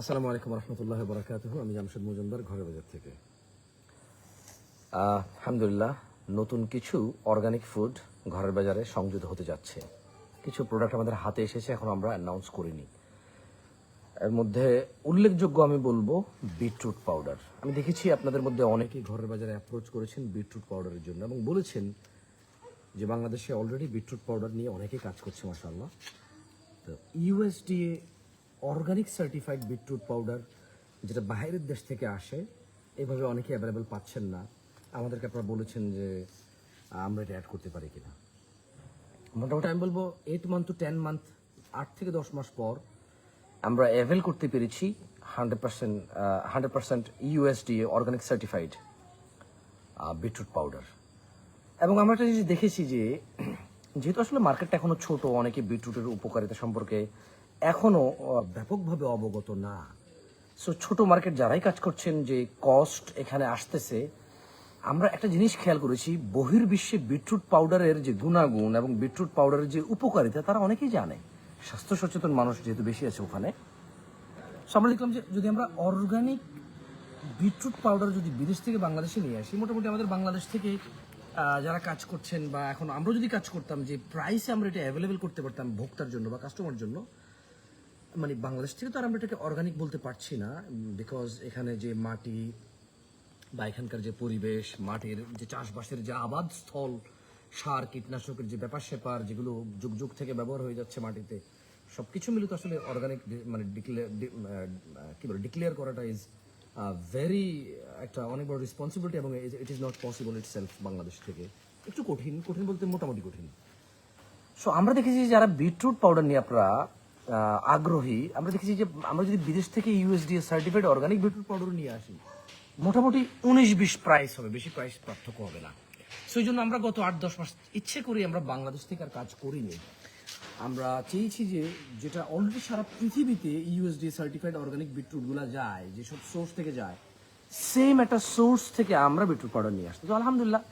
আসসালামু আলাইকুম রহমতুল্লাহ বরাকাত আমি জামশেদ মজুমদার ঘরে বাজার থেকে। আলহামদুলিল্লাহ, নতুন কিছু অর্গানিক ফুড ঘরের বাজারে সংযুক্ত হতে যাচ্ছে। কিছু প্রোডাক্ট আমাদের হাতে এসেছে, এখন আমরা অ্যানাউন্স করিনি। এর মধ্যে উল্লেখযোগ্য আমি বলব বিটরুট পাউডার আমি দেখেছি আপনাদের মধ্যে অনেকে অনেকেই ঘরের বাজারে অ্যাপ্রোচ করেছেন বিটরুট পাউডারের জন্য এবং বলেছেন যে বাংলাদেশে অলরেডি বিটরুট পাউডার নিয়ে অনেকে কাজ করছে মাসাল্লাহ তো USDA organic certified beetroot powder যেটা বাইরের দেশ থেকে আসে, এভাবে অনেকে অ্যাভেলেবেল পাচ্ছেন না। আমাদেরকে আপনারা বলেছেন যে আমরা এটা অ্যাড করতে পারি কিনা। মোটামুটি আমি বলব eight month to ten month আট থেকে দশ মাস পর আমরা অ্যাভেল করতে পেরেছি hundred percent hundred percent USDA organic certified beetroot powder এবং আমরা একটা জিনিস দেখেছি যে, যেহেতু আসলে মার্কেটটা এখনও ছোট, অনেকে বিটরুটের উপকারিতা সম্পর্কে এখনও আহ, ব্যাপকভাবে অবগত না। সো ছোট মার্কেট যারাই কাজ করছেন যে কস্ট এখানে আসতেছে আমরা একটা জিনিস খেয়াল করেছি বহির্বিশ্বে বিটরুট পাউডারের যে গুণাগুণ এবং বিটরুট পাউডারের যে উপকারিতা তারা অনেকেই জানে। স্বাস্থ্য সচেতন মানুষ যেহেতু বেশি আছে ওখানে। So আমরা দেখলাম যে যদি আমরা অর্গানিক বিটরুট পাউডার যদি বিদেশ থেকে বাংলাদেশে নিয়ে আসি মোটামুটি আমাদের বাংলাদেশ থেকে যারা কাজ করছেন বা এখন আমরা যদি কাজ করতাম যে প্রাইসে আমরা এটা অ্যাভেলেবেল করতে পারতাম ভোক্তার জন্য বা কাস্টমার জন্য মানে বাংলাদেশ থেকে তো আর আমরা এটাকে অর্গানিক বলতে পারছি না বিকজ এখানে যে মাটি বা এখানকার যে পরিবেশ, মাটির যে চাষবাসের যে আবাদ স্থল, সার, কীটনাশকের যে ব্যাপার স্যাপার, যেগুলো যুগ যুগ থেকে ব্যবহার হয়ে যাচ্ছে মাটিতে, সবকিছু মিলে তো আসলে অর্গানিক মানে ডিক্লেয়ার কি বলে ডিক্লেয়ার করাটা ইজ ভেরি একটা অনেক বড় রেসপন্সিবিলিটি এবং it is not possible itself Bangladesh থেকে। একটু কঠিন কঠিন বলতে মোটামুটি কঠিন। সো আমরা দেখেছি যারা বিটরুট পাউডার নিয়ে আপনারা আগ্রহী আমরা দেখেছি যে আমরা যদি বিদেশ থেকে USDA certified organic beetroot powder নিয়ে আসি মোটামুটি উনিশ বিশ প্রাইস হবে বেশি প্রাইস পার্থক্য হবে না। সেই জন্য আমরা গত আট দশ মাস ইচ্ছে করি আমরা বাংলাদেশ থেকে আর কাজ করিনি। আমরা চেয়েছি যে যেটা অলরেডি সারা পৃথিবীতে ইউএসডি সার্টিফাইড অর্গানিক বিটরুটগুলো যায় যেসব সোর্স থেকে যায় সেম একটা সোর্স থেকে আমরা বিটরুট পাউডার নিয়ে আসছি। তো আলহামদুলিল্লাহ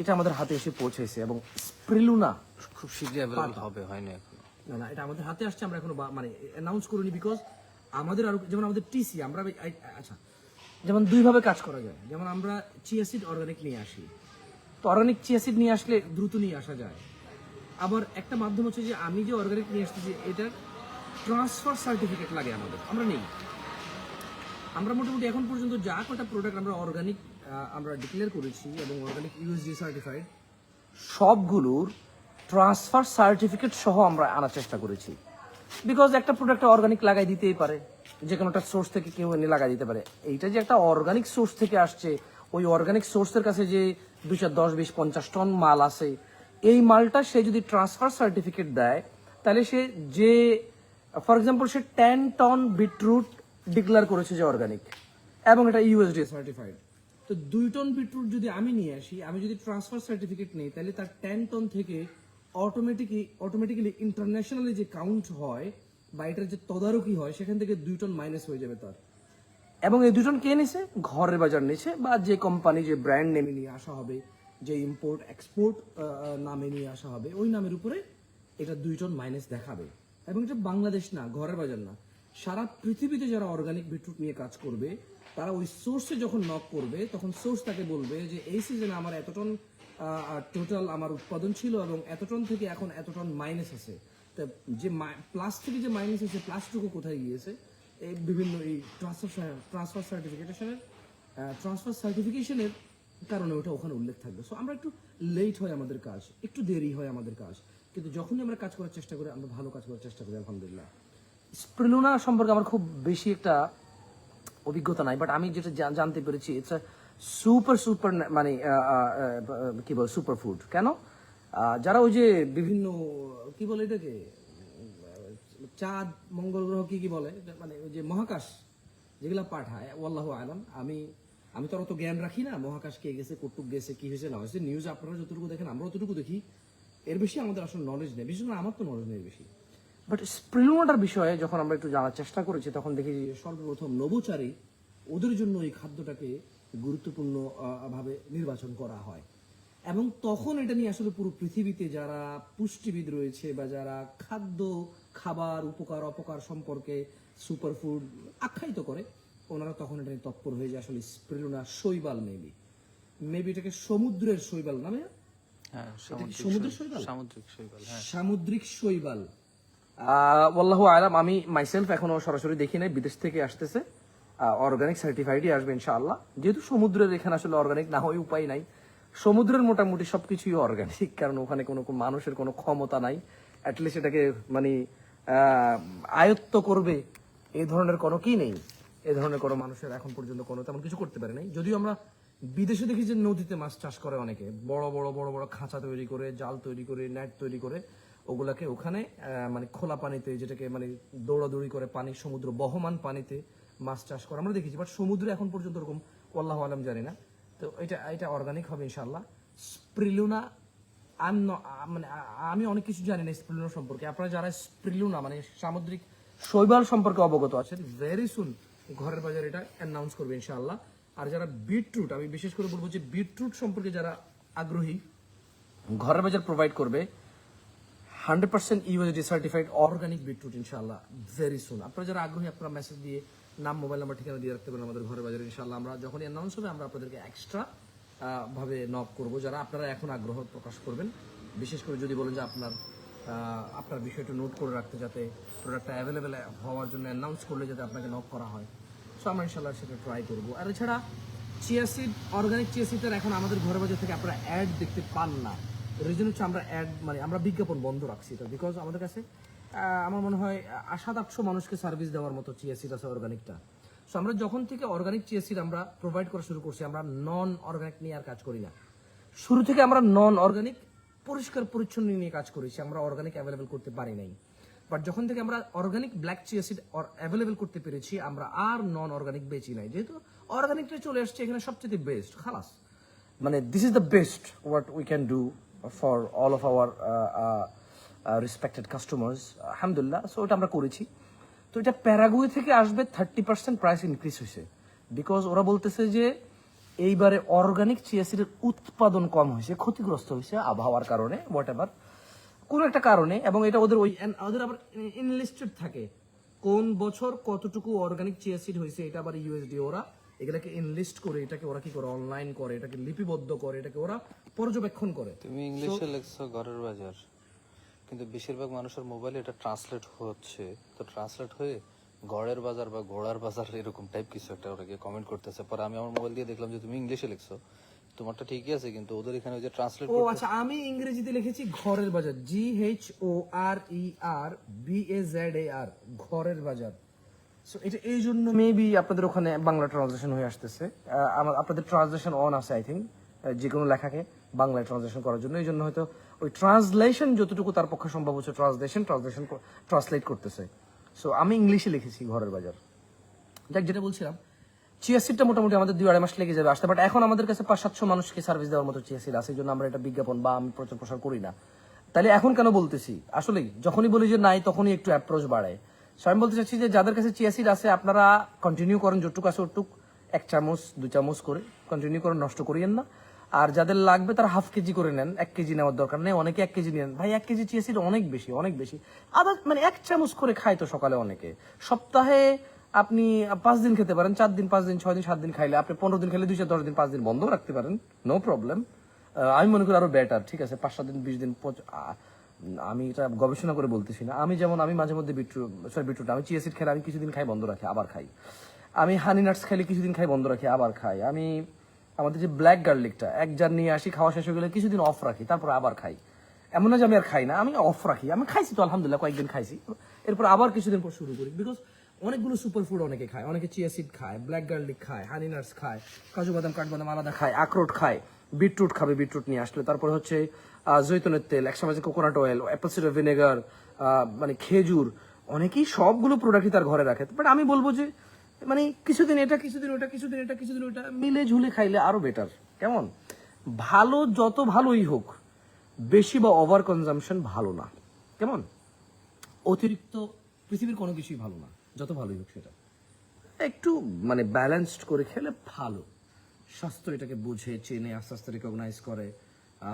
এটা আমাদের হাতে এসে পৌঁছেছে এবং স্প্রিলুনা খুব শীঘ্রই হবে হয়নি এখন। না না, এটা আমাদের হাতে আসছে, আমরা এখনও মানে অ্যানাউন্স করিনি বিকজ আমাদের আরও যেমন আমাদের টিসি আমরা আচ্ছা যেমন দুইভাবে কাজ করা যায়। যেমন আমরা চিয়াসিড অর্গানিক নিয়ে আসি। তো অর্গানিক চিয়াসিড নিয়ে আসলে দ্রুত নিয়ে আসা যায়। আবার একটা মাধ্যম হচ্ছে যে আমি যে অর্গানিক নিয়ে আসতেছি, এটার ট্রান্সফার সার্টিফিকেট লাগে আমাদের। আমরা নেই। আমরা মোটামুটি এখন পর্যন্ত যা কটা প্রোডাক্ট আমরা অর্গানিক আমরা ডিক্লেয়ার করেছি এবং অর্গানিক ইউএসডি সার্টিফাইড সবগুলোর ট্রান্সফার সার্টিফিকেট সহ আমরা আনার চেষ্টা করেছি। বিকজ একটা প্রোডাক্ট অর্গানিক লাগাই দিতেই পারে। যে কোনো একটা সোর্স থেকে কেউ এনে লাগাই দিতে পারে। এইটা যে একটা অর্গানিক সোর্স থেকে আসছে, ওই অর্গানিক সোর্সের কাছে যে দুইশো দশ, বিশ, পঞ্চাশ টন মাল আছে, এই মালটা সে যদি ট্রান্সফার সার্টিফিকেট দেয়, তাহলে সে যে ফর এক্সাম্পল সে টেন টন বিটরুট ডিক্লেয়ার করেছে যে অর্গানিক এবং এটা ইউএসডি সার্টিফাইড তো দুই টন বিটরুট যদি আমি নিয়ে আসি, আমি যদি ট্রান্সফার সার্টিফিকেট নেই, তাহলে তার টেন টন থেকে অটোমেটিকলি অটোমেটিক্যালি ইন্টারন্যাশনালি যে কাউন্ট হয় বা এটার যে তদারকি হয়, সেখান থেকে দুই টন মাইনাস হয়ে যাবে তার। এবং এই দুজন কে নিছে? ঘরের বাজার নিছে বা যে কোম্পানি যে ব্র্যান্ড নেমে নিয়ে আসা হবে, যে ইম্পোর্ট এক্সপোর্ট নামে নিয়ে আসা হবে, ওই নামের উপরে এটা দুই টন মাইনাস দেখাবে। এবং এটা বাংলাদেশ না, ঘরের বাজার না। সারা পৃথিবীতে যারা অর্গানিক বিটরুট নিয়ে কাজ করবে, তারা ওই সোর্সে যখন নক করবে, তখন সোর্স তাকে বলবে যে, এই সিজনে আমার এত টন টোটাল আমার উৎপাদন ছিল এবং এত টন থেকে এখন এত টন মাইনাস আছে। তা যে প্লাস থেকে যে মাইনাস আছে প্লাসটুকু কোথায় গিয়েছে? এই বিভিন্ন এই ট্রান্সফার ট্রান্সফার সার্টিফিকেশনের ট্রান্সফার সার্টিফিকেশনের কারণে ওটা ওখানে উল্লেখ থাকবে। সো আমরা একটু লেট হয় আমাদের কাজ, একটু দেরি হয় আমাদের কাজ। কিন্তু যখনই আমরা কাজ করার চেষ্টা করি, আমরা ভালো কাজ করার চেষ্টা করি, আলহামদুলিল্লাহ। স্প্রিলুনা সম্পর্কে আমার খুব বেশি একটা অভিজ্ঞতা নাই বাট আমি যেটা জানতে পেরেছি ইটস সুপার সুপার মানে কি বল সুপার ফুড কেন যারা ওই যে বিভিন্ন কি বলে এটাকে? চাঁদ মঙ্গল গ্রহ কি কি বলে? মানে ওই যে মহাকাশ যেগুলো পাঠায় ওয়াল্লাহ আলম। আমি আমি তো অত জ্ঞান রাখি না মহাকাশ কে গেছে কটুক গেছে কি হয়েছে না হয়েছে। নিউজ আপনারা যতটুকু দেখেন আমরা অতটুকু দেখি। এর বেশি আমাদের আসলে নলেজ নেই। বিশেষ করে আমার তো নলেজ নেই বেশি। বাট স্প্রিলুনাটার বিষয়ে যখন আমরা একটু জানার চেষ্টা করেছি তখন দেখি সর্বপ্রথম নভোচারী ওদের জন্য এই খাদ্যটাকে গুরুত্বপূর্ণ ভাবে নির্বাচন করা হয়। এবং তখন এটা নিয়ে আসলে পুরো পৃথিবীতে যারা পুষ্টিবিদ রয়েছে বা যারা খাদ্য খাবার উপকার অপকার সম্পর্কে সুপারফুড আখ্যায়িত করে ওনারা তখন এটা নিয়ে তৎপর হয়ে যায় আসলে স্প্রিলুনা শৈবাল মেবি। মেবি এটাকে সমুদ্রের শৈবাল নামে হ্যাঁ সামুদ্রিক সমুদ্রের শৈবাল? সামুদ্রিক শৈবাল হ্যাঁ। সামুদ্রিক শৈবাল। ওয়াল্লাহু আলাম আমি মাইসেলফ এখনও সরাসরি দেখি নাই বিদেশ থেকে আসতেছে। অর্গানিক সার্টিফাইডই আসবে ইনশাআল্লাহ। যেহেতু সমুদ্রের এখানে আসলে অর্গানিক না হয় উপায় নাই। সমুদ্রের মোটামুটি সবকিছুই অর্গানিক কারণ ওখানে কোনো মানুষের কোনো ক্ষমতা নাই। অ্যাটলিস্ট এটাকে মানে আয়ত্ত করবে। এই ধরনের কোনো কি নেই। এ ধরনের কোনো মানুষের এখন পর্যন্ত কোনো তেমন কিছু করতে পারে নাই। যদিও আমরা বিদেশে দেখি যে নদীতে মাছ চাষ করে অনেকে। বড় বড় বড় বড় খাঁচা তৈরি করে, জাল তৈরি করে নেট তৈরি করে, ওগুলাকে ওখানে মানে খোলা পানিতে, যেটাকে মানে দৌড়াদৌড়ি করে পানি, সমুদ্র বহমান পানিতে মাছ চাষ করে, আমরা দেখেছি বাট সমুদ্রে এখন পর্যন্ত ওরকম আল্লাহ আলম জানি না। তো এটা এটা অর্গানিক হবে ইনশাল্লাহ স্প্রিলুনা মানে আমি অনেক কিছু জানি না স্প্রিলুনা সম্পর্কে। আপনারা যারা স্প্রিলুনা মানে সামুদ্রিক শৈবাল সম্পর্কে অবগত আছেন ভেরি সুন ঘরের বাজার এটা অ্যানাউন্স করবে ইনশাআল্লাহ। আর যারা বিটরুট আমি বিশেষ করে বলব যে বিটরুট সম্পর্কে যারা আগ্রহী, ঘরের বাজার প্রোভাইড করবে hundred percent USD certified organic beetroot ইনশাআল্লাহ ভেরি সুন আপনারা যারা আগ্রহী, আপনারা মেসেজ দিয়ে নাম মোবাইল নাম্বার ঠিকানা দিয়ে রাখতে পারেন আমাদের ঘরের বাজারে, ইনশাআল্লাহ। আমরা যখনই অ্যানাউন্স হবে, আমরা আপনাদেরকে এক্সট্রা ভাবে নক করব। যারা আপনারা এখন আগ্রহ প্রকাশ করবেন, বিশেষ করে যদি বলেন যে আপনার আপনার বিষয়টা নোট করে রাখতে যাতে প্রোডাক্টটা অ্যাভেলেবেল হওয়ার জন্য অ্যানাউন্স করলে যাতে আপনাকে নক করা হয়। সো আমরা ইনশাল্লাহ সেটা ট্রাই করব। আর এছাড়া চিয়াসিড অর্গানিক চিয়াসিডের এখন আমাদের ঘরের বাজার থেকে আপনারা অ্যাড দেখতে পান না। রিজন হচ্ছে আমরা অ্যাড মানে আমরা বিজ্ঞাপন বন্ধ রাখছি এটা বিকজ আমাদের কাছে আমার মনে হয় সাত আটশো মানুষকে সার্ভিস দেওয়ার মতো চিয়াসিড আছে অর্গানিকটা সো আমরা যখন থেকে অর্গানিক চিয়াসিড আমরা প্রোভাইড করা শুরু করছি, আমরা নন অর্গানিক নিয়ে আর কাজ করি না। শুরু থেকে আমরা নন অর্গানিক পরিষ্কার পরিচ্ছন্ন নিয়ে কাজ করেছি, আমরা অর্গানিক অ্যাভেলেবেল করতে পারি নাই। বাট যখন থেকে আমরা অর্গানিক ব্ল্যাক চিয়াসিড অ্যাভেলেবেল করতে পেরেছি, আমরা আর নন অর্গানিক বেচি নাই। যেহেতু অর্গানিকটা চলে আসছে এখানে সবচেয়ে বেস্ট খালাস। মানে this is the best what we can do for all of our respected customers আলহামদুলিল্লাহ সো ওটা আমরা করেছি। তো এটা প্যারাগুয়ে থেকে আসবে থার্টি পার্সেন্ট প্রাইস ইনক্রিজ হয়েছে বিকজ ওরা বলতেছে যে এইবারে অর্গানিক চিয়াসিডের উৎপাদন কম হয়েছে ক্ষতিগ্রস্ত হয়েছে আবহাওয়ার কারণে হোয়াট এভার কোনো একটা কারণে এবং এটা ওদের ওই ওদের আবার ইনলিস্টেড থাকে। কোন বছর কতটুকু অর্গানিক চিয়াসিড হয়েছে এটা আবার ইউএসডি ওরা এগুলাকে ইনলিস্ট করে এটাকে ওরা কি করে অনলাইন করে এটাকে লিপিবদ্ধ করে এটাকে ওরা পর্যবেক্ষণ করে। তুমি ইংলিশে লিখছো ঘরের বাজার। কিন্তু বেশিরভাগ মানুষের মোবাইলে এটা ট্রান্সলেট হচ্ছে। তো ট্রান্সলেট হয়ে গড়ের বাজার বা ঘোড়ার বাজার এরকম টাইপ কিছু একটা ওরা কমেন্ট করতেছে। পরে আমি আমার মোবাইল দিয়ে দেখলাম যে তুমি ইংলিশে লিখছো। তোমারটা ঠিকই আছে কিন্তু ওদের এখানে ওই যে ট্রান্সলেট ও আচ্ছা আমি ইংরেজিতে লিখেছি ঘরের বাজার। G H O R E R B A Z A R ঘরের বাজার। সো এটা এই জন্য মেবি আপনাদের ওখানে বাংলা ট্রান্সলেশন হয়ে আসতেছে। আমার আপনাদের ট্রান্সলেশন অন আছে আই থিঙ্ক যে কোনো লেখাকে। বাংলায় ট্রান্সলেশন করার জন্য। এই জন্য হয়তো ওই ট্রান্সলেশন যতটুকু তার পক্ষে সম্ভব হচ্ছে ট্রান্সলেশন ট্রান্সলেশন ট্রান্সলেট করতেছে। সো আমি ইংলিশে লিখেছি ঘরের বাজার। দেখ যেটা বলছিলাম চিয়াসিডটা মোটামুটি আমাদের দুই আড়াই মাস লেগে যাবে আসতে বাট এখন আমাদের কাছে পাঁচ সাতশো মানুষকে সার্ভিস দেওয়ার মতো চিয়াসিড আছে জন্য আমরা এটা বিজ্ঞাপন বা আমি প্রচার প্রসার করি না। তাহলে এখন কেন বলতেছি? আসলেই, যখনই বলি যে নাই, তখনই একটু অ্যাপ্রোচ বাড়ায়। সো আমি বলতে চাচ্ছি যে যাদের কাছে চিয়াসিড আছে, আপনারা কন্টিনিউ করেন যতটুকু আছে ওটুক, এক চামচ দু চামচ করে কন্টিনিউ করেন, নষ্ট করিয়েন না। আর যাদের লাগবে তারা হাফ কেজি করে নেন, এক কেজি নেওয়ার দরকার নেই, অনেকে এক কেজি নেন। ভাই, এক কেজি চিয়াসিড অনেক বেশি অনেক বেশি। আবার মানে এক চামচ করে খায় তো সকালে অনেকে। সপ্তাহে আপনি পাঁচ দিন খেতে পারেন, চার দিন, পাঁচ দিন, ছয় দিন, সাত দিন খাইলে আপনি পনেরো দিন খাইলে দুই চার, দশ দিন, পাঁচ দিন বন্ধ রাখতে পারেন নো প্রবলেম আমি মনে করি আরও বেটার ঠিক আছে? পাঁচ, সাত দিন, বিশ দিন আমি এটা গবেষণা করে বলতেছি না। আমি যেমন, আমি মাঝে মধ্যে বিটরুট সরি বিটরুট আমি চিয়াসিড খেলে আমি কিছুদিন খাই, বন্ধ রাখি, আবার খাই। আমি হানি নাটস খাইলে কিছুদিন খাই, বন্ধ রাখি, আবার খাই। আমি আমাদের যে ব্ল্যাক গার্লিকটা এক জার নিয়ে আসি, খাওয়া শেষ হয়ে গেলে কিছুদিন অফ রাখি, তারপর আবার খাই। এমন না যে আমি আর খাই না, আমি অফ রাখি। আমি খাইছি তো, আলহামদুলিল্লাহ, কয়েকদিন খাইছি। এরপর আবার কিছুদিন পর শুরু করি বিকজ অনেকগুলো সুপার ফুড অনেকে খায়। অনেকে চিয়াসিড খায় ব্ল্যাক গার্লিক খায় হানি নাটস খায়, কাজু বাদাম, কাঠবাদাম আলাদা খায় আখরোট খায় বিটরুট খাবে বিটরুট নিয়ে আসলে। তারপর হচ্ছে জৈতনের তেল, একসময় যে coconut oil apple cider vinegar মানে খেজুর, অনেকেই সবগুলো প্রোডাক্টই তার ঘরে রাখে। বাট আমি বলব যে মানে কিছুদিন এটা, কিছুদিন ওটা, কিছুদিন এটা, কিছুদিন ওটা মিলে ঝুলে খাইলে আরও বেটার কেমন? ভালো যত ভালোই হোক, বেশি বা ওভার কনজাম্পশন ভালো না। কেমন? অতিরিক্ত পৃথিবীর কোনো কিছুই ভালো না, যত ভালোই হোক সেটা। একটু মানে ব্যালেন্সড করে খেলে ভালো। স্বাস্থ্য এটাকে বুঝে, চেনে, আস্তে আস্তে রিকগনাইজ করে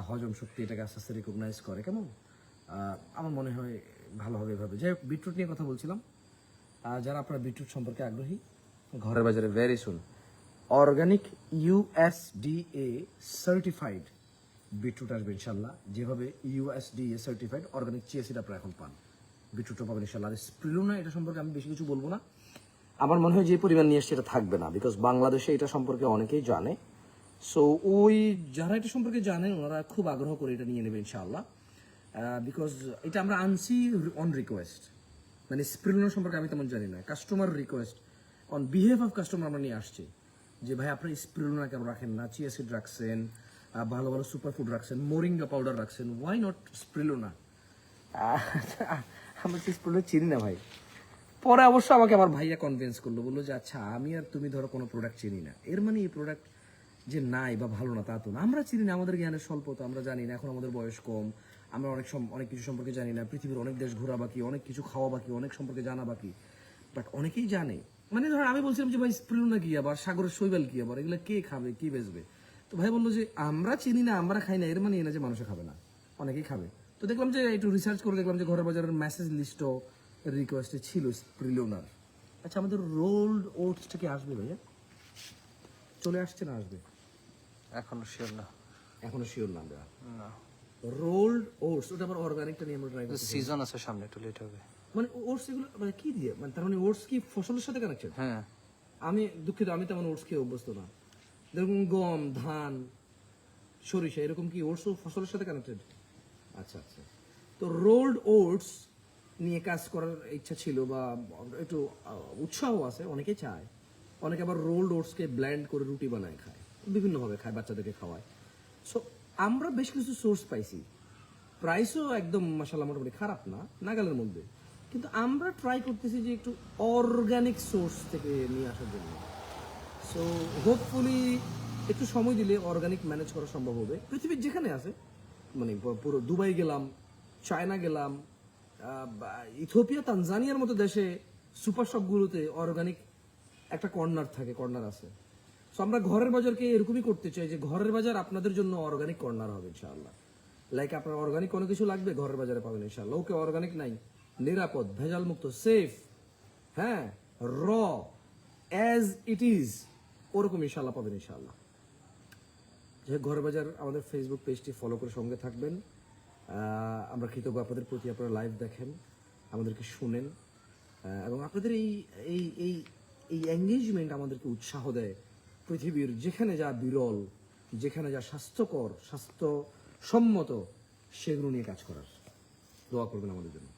হজম শক্তি এটাকে আস্তে আস্তে রিকগনাইজ করে, কেমন? আমার মনে হয় ভালো হবে এভাবে। যাই হোক, বিটরুট নিয়ে কথা বলছিলাম। যারা আপনারা বিটরুট সম্পর্কে আগ্রহী ঘরের বাজারে very soon organic USDA certified beetroot আসবে ইনশাল্লাহ। যেভাবে USDA certified organic chia seed আপনারা এখন পান। বিটরুটও পাবেন ইনশাল্লাহ। আর স্প্রিলুনা এটা সম্পর্কে আমি বেশি কিছু বলব না। আমার মনে হয় যে পরিমাণ নিয়ে আসছে, এটা থাকবে না। বিকজ বাংলাদেশে এটা সম্পর্কে অনেকেই জানে। সো ওই যারা এটা সম্পর্কে জানেন, ওনারা খুব আগ্রহ করে এটা নিয়ে নেবে ইনশাআল্লাহ। বিকজ এটা আমরা আনছি অন রিকোয়েস্ট মানে স্প্রিলুনা সম্পর্কে আমি তেমন জানি না। Customer request on behalf of customer আমরা নিয়ে আসছি। যে ভাই আপনি স্প্রিলুনা কেন রাখেন? না চিয়া সিড রাখছেন ভালো ভালো সুপার ফুড রাখছেন মোরিঙ্গা পাউডার রাখছেন ওয়াই নট স্প্রিলুনা আমরা স্প্রিলুনা চিনি না ভাই। পরে অবশ্য আমাকে আমার ভাইয়া কনভিন্স করল, বলল যে আচ্ছা আমি আর তুমি ধরো কোনো প্রোডাক্ট চিনি না। এর মানে এই প্রোডাক্ট যে নাই বা ভালো না, তা তো না। আমরা চিনি না, আমাদের জ্ঞানের স্বল্পতা, আমরা জানি না, এখন আমাদের বয়স কম। আমরা অনেক অনেক কিছু সম্পর্কে জানি না, পৃথিবীর অনেক দেশ ঘোরা বাকি, অনেক কিছু খাওয়া বাকি, অনেক সম্পর্কে জানা বাকি। বাট অনেকেই জানে মানে ধর আমি বলছিলাম যে ভাই স্প্রিলুনা কি আবার? সাগরের শৈবাল কি আবার? এগুলো কে খাবে? কি বেচবে? তো ভাই বলল যে আমরা চিনি না আমরা খাই না এর মানে এই না যে মানুষে খাবে না। অনেকেই খাবে। তো দেখলাম যে একটু রিসার্চ করে দেখলাম যে ঘরের বাজারের মেসেজ লিস্টও রিকোয়েস্টে ছিল স্প্রিলুনার আচ্ছা আমাদের রোল্ড ওটসটা কি আসবে ভাইয়া? চলে আসছে না আসবে? এখনও শিওর না। এখনও শিওর না আমরা। না। রোল্ড ওটস ওটা আবার অর্গানিকটা নিয়ে আমরা ট্রাই করছি সিজন আছে সামনে একটু লেট হবে। মানে ওটস এগুলো মানে কি দিয়ে? মানে তার মানে ওটস কি ফসলের সাথে কানেক্টেড হ্যাঁ। আমি দুঃখিত আমি তেমন ওটস খেয়ে অভ্যস্ত না। যেরকম গম ধান সরিষা এরকম কি ওটসও ফসলের সাথে কানেক্টেড আচ্ছা আচ্ছা। তো রোল্ড ওটস নিয়ে কাজ করার ইচ্ছা ছিল বা একটু উৎসাহ আছে অনেকে চায়। অনেকে আবার রোল্ড ওটসকে ব্ল্যান্ড করে রুটি বানায় খায় বিভিন্নভাবে খায় বাচ্চাদেরকে খাওয়ায়। সো আমরা বেশ কিছু সোর্স পাইছি। প্রাইসও একদম মাসাল্লাহ মোটামুটি খারাপ না নাগালের মধ্যে। কিন্তু আমরা ট্রাই করতেছি যে একটু অর্গানিক সোর্স থেকে নিয়ে আসার জন্য। সো হোপফুলি একটু সময় দিলে অর্গানিক ম্যানেজ করা সম্ভব হবে। পৃথিবীর যেখানে আছে মানে পুরো দুবাই গেলাম, চায়না গেলাম ইথোপিয়া তানজানিয়ার মতো দেশে সুপার শপগুলোতে অর্গানিক একটা কর্নার থাকে কর্নার আছে। সো আমরা ঘরের বাজারকে এরকমই করতে চাই যে ঘরের বাজার আপনাদের জন্য অর্গানিক কর্নার হবে, ইনশাআল্লাহ। লাইক আপনার অর্গানিক কোনো কিছু লাগবে, ঘরের বাজারে পাবেন, ইনশাআল্লাহ। ওকে অর্গানিক নাই। নিরাপদ ভেজাল মুক্ত সেফ হ্যাঁ র অ্যাজ ইট ইজ ওরকম ইনশাআল্লাহ পাবেন ইনশাআল্লাহ। যে ঘরের বাজার আমাদের ফেসবুক পেজটি ফলো করে সঙ্গে থাকবেন। আমরা কৃতজ্ঞ আপনাদের প্রতি, আপনারা লাইভ দেখেন, আমাদেরকে শুনেন। এবং আপনাদের এই এই এই এই এঙ্গেজমেন্ট আমাদেরকে উৎসাহ দেয়। পৃথিবীর যেখানে যা বিরল, যেখানে যা স্বাস্থ্যকর, স্বাস্থ্যসম্মত, সেগুলো নিয়ে কাজ করার। দোয়া করবেন আমাদের জন্য।